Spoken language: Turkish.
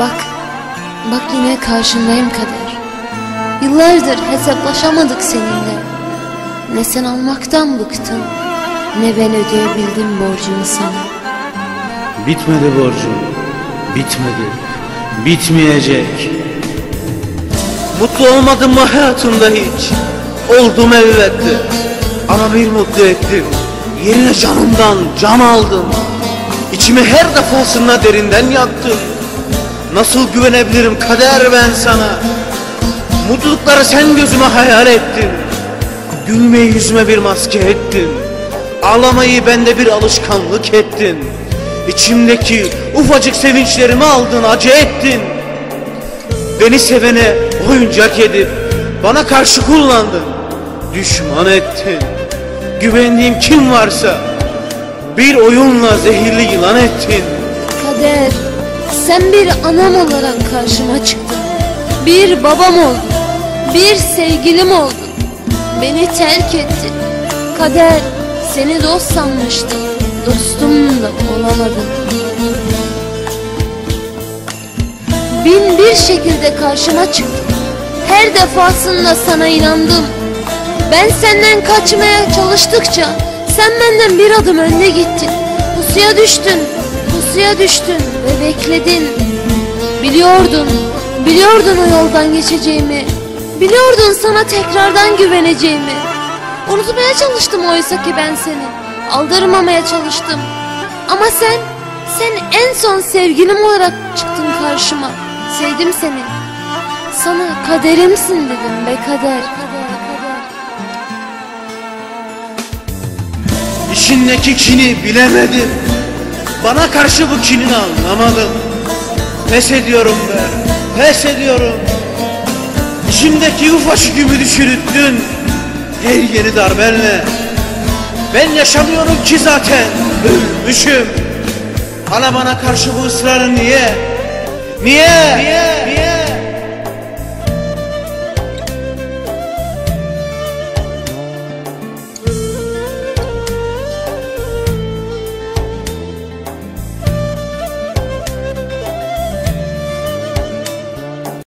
Bak, bak yine karşındayım kader. Yıllardır hesaplaşamadık seninle. Ne sen almaktan bıktın, ne ben ödeyebildim borcumu sana. Bitmedi borcum. Bitmedi. Bitmeyecek. Mutlu olmadım mı hayatımda hiç? Oldum elbette. Ama bir mutlu ettin. Yerine canımdan can aldın. İçimi her defasında derinden yaktın. Nasıl güvenebilirim kader ben sana? Mutlulukları sen gözüme hayal ettin. Gülmeyi yüzüme bir maske ettin. Ağlamayı bende bir alışkanlık ettin. İçimdeki ufacık sevinçlerimi aldın, acı ettin. Beni sevene oyuncak edip bana karşı kullandın. Düşman ettin. Güvendiğim kim varsa bir oyunla zehirli yılan ettin. Kader, sen bir anam olarak karşıma çıktın. Bir babam oldun. Bir sevgilim oldun. Beni terk ettin. Kader, seni dost sanmıştım. Dostum da olamadın. Bin bir şekilde karşıma çıktın. Her defasında sana inandım. Ben senden kaçmaya çalıştıkça sen benden bir adım önde gittin. Pusuya düştün, pusuya düştün ve bekledin. Biliyordun, biliyordun o yoldan geçeceğimi. Biliyordun sana tekrardan güveneceğimi. Unutmaya çalıştım oysa ki ben seni. Aldırmamaya çalıştım. Ama sen, sen en son sevgilim olarak çıktın karşıma. Sevdim seni. Sana kaderimsin dedim be kader. İçindeki kini bilemedim. Bana karşı bu kinini anlamadım. Pes ediyorum be, pes ediyorum. İçimdeki ufacık ümidi çürüttün. Her yeni darbenle. Ben yaşamıyorum ki zaten, ölmüşüm. Hala bana karşı bu ısrarın niye? Niye? Niye? Niye?